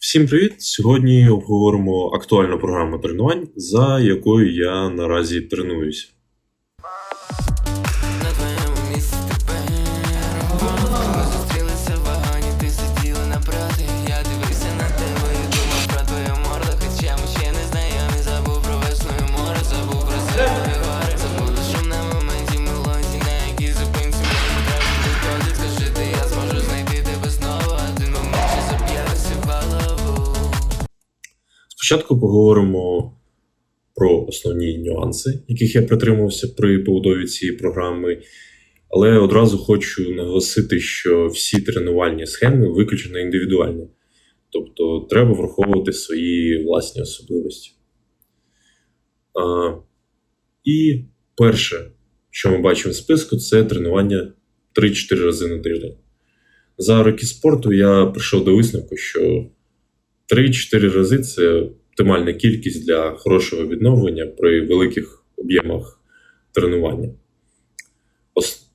Всім привіт! Сьогодні обговоримо актуальну програму тренувань, за якою я наразі тренуюся. Спочатку поговоримо про основні нюанси, яких я притримувався при побудові цієї програми. Але одразу хочу наголосити, що всі тренувальні схеми виключно індивідуальні. Тобто треба враховувати свої власні особливості. А, і перше, що ми бачимо в списку, це тренування 3-4 рази на тиждень. За роки спорту я прийшов до висновку, що 3-4 рази це оптимальна кількість для хорошого відновлення при великих об'ємах тренування.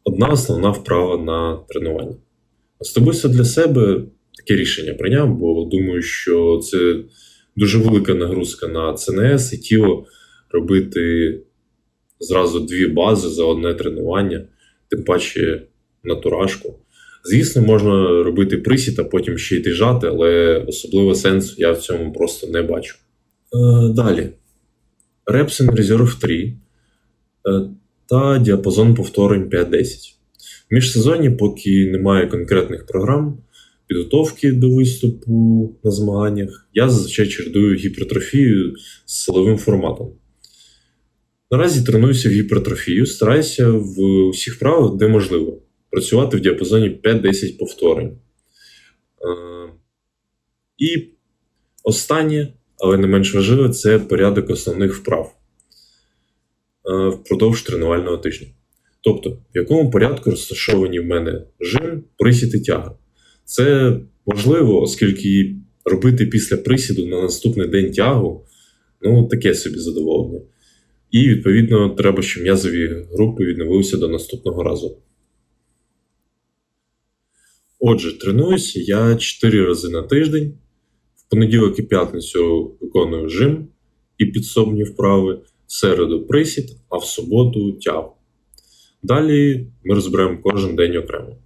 Одна основна вправа на тренування. Особисто для себе таке рішення прийняв, бо думаю, що це дуже велика нагрузка на ЦНС і тіло робити зразу дві бази за одне тренування, тим паче натуражку. Звісно, можна робити присід, а потім ще й тижати, але особливо сенсу я в цьому просто не бачу. Е, далі. Reps in Reserve 3 е, та діапазон повторень 5-10. В міжсезонні, поки немає конкретних програм, підготовки до виступу на змаганнях, я зазвичай чередую гіпертрофію з силовим форматом. Наразі тренуюся в гіпертрофію, стараюся в усіх вправах, де можливо, працювати в діапазоні 5-10 повторень. Е, І останнє, але не менш важливе, це порядок основних вправ е, впродовж тренувального тижня. Тобто, в якому порядку розташовані в мене жим, присід і тяга. Це важливо, оскільки робити після присіду на наступний день тягу ну, таке собі задоволення. І, відповідно, треба, щоб м'язові групи відновилися до наступного разу. Отже, тренуюся я 4 рази на тиждень. Понеділок і п'ятницю виконую жим і підсобні вправи, в середу присід, а в суботу тягу. Далі ми розберемо кожен день окремо.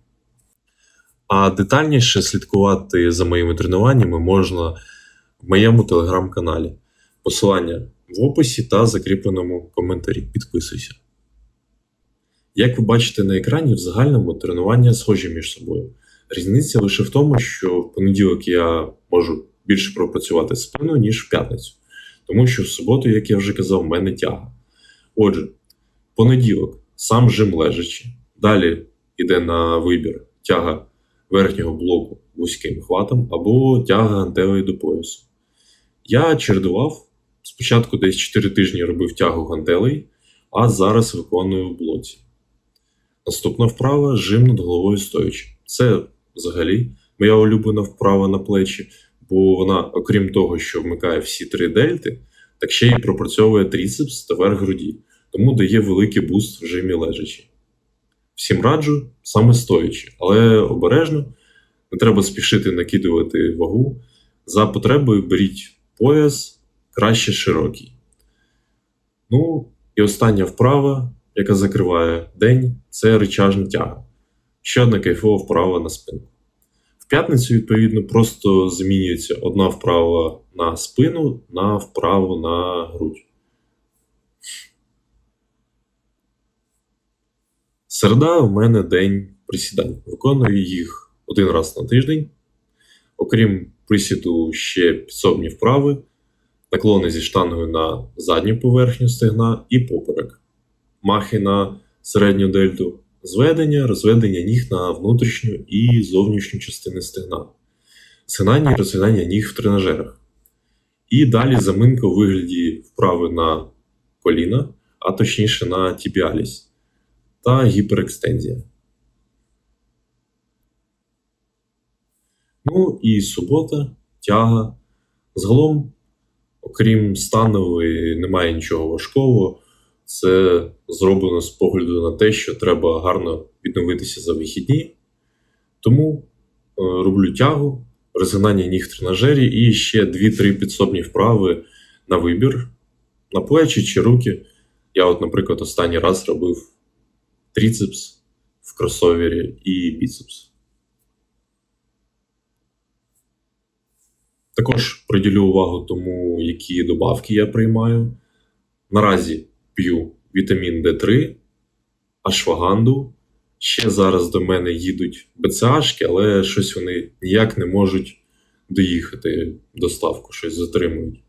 А детальніше слідкувати за моїми тренуваннями можна в моєму телеграм-каналі. Посилання в описі та закріпленому коментарі. Підписуйся. Як ви бачите на екрані, в загальному тренування схожі між собою. Різниця лише в тому, що в понеділок я можу більше пропрацювати спину, ніж в п'ятницю. Тому що в суботу, як я вже казав, в мене тяга. Отже, понеділок сам жим лежачи. Далі йде на вибір тяга верхнього блоку вузьким хватом або тяга гантелей до поясу. Я чередував. Спочатку десь 4 тижні робив тягу гантелей, а зараз виконую в блоці. Наступна вправа жим над головою стоячи. Це взагалі моя улюблена вправа на плечі, бо вона, окрім того, що вмикає всі три дельти, так ще й пропрацьовує тріцепс та верх груді, тому дає великий буст в жимі лежачі. Всім раджу саме стоячи, але обережно, не треба спішити накидувати вагу. За потребою беріть пояс краще широкий. Ну, і остання вправа, яка закриває день, це речажна тяга. Ще одна кайфова вправа на спину. П'ятницю, відповідно, просто замінюється одна вправа на спину на вправу на грудь. Середа у мене день присідань. Виконую їх один раз на тиждень. Окрім присіду, ще підсобні вправи, наклони зі штангою на задню поверхню стегна і поперек, махи на середню дельту, зведення, розведення ніг на внутрішню і зовнішню частини стегна, згинання і розгинання ніг в тренажерах. І далі заминка у вигляді вправи на коліна, а точніше на тібіаліс та гіперекстензія. Ну і субота, тяга. Загалом, окрім станової, немає нічого важкого. Це зроблено з погляду на те, що треба гарно відновитися за вихідні. Тому е, роблю тягу, розгинання ніг в тренажері і ще 2-3 підсобні вправи на вибір, на плечі чи руки. Я, от, наприклад, останній раз робив тріцепс в кросовері і біцепс. Також приділю увагу тому, які добавки я приймаю. Наразі п'ю вітамін D3, ашваганду. Ще зараз до мене їдуть БЦАшки, але щось вони ніяк не можуть доїхати доставку, щось затримують.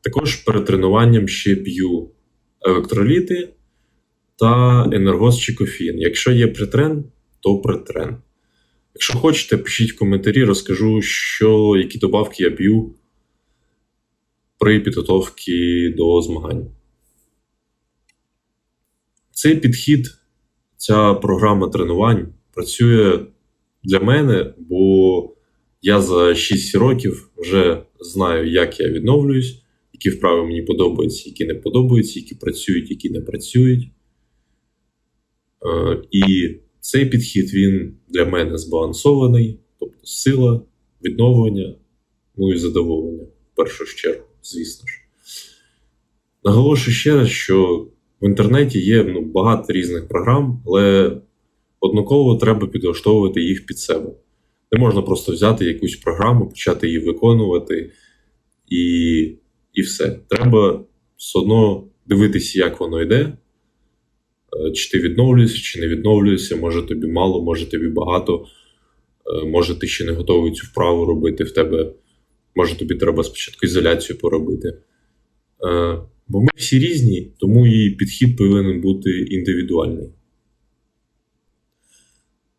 Також перед тренуванням ще п'ю електроліти та енергоз чи кофеїн. Якщо є притрен, то притрен. Якщо хочете, пишіть в коментарі, розкажу, що, які добавки я п'ю при підготовці до змагань. Цей підхід, ця програма тренувань працює для мене, бо я за 6 років вже знаю, як я відновлююсь, які вправи мені подобаються, які не подобаються, які працюють, які не працюють. Е, І цей підхід він для мене збалансований, тобто сила, відновлення, ну і задоволення в першу чергу, звісно ж. Наголошую ще раз, що в інтернеті є ну, багато різних програм, але однаково треба підлаштовувати їх під себе. Не можна просто взяти якусь програму, почати її виконувати і, і все. Треба все одно дивитися, як воно йде, Е, чи ти відновлюєшся, чи не відновлюєшся, може тобі мало, може тобі багато, Е, може ти ще не готовий цю вправу робити в тебе, може тобі треба спочатку ізоляцію поробити. Бо ми всі різні, тому і підхід повинен бути індивідуальний.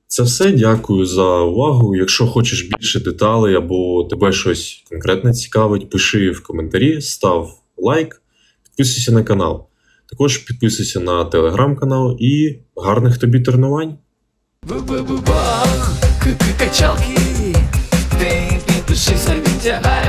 Це все. Дякую за увагу. Якщо хочеш більше деталей або тебе щось конкретне цікавить, пиши в коментарі, став лайк, підписуйся на канал. Також підписуйся на телеграм-канал і гарних тобі тренувань! К-к-качалки Ти вагу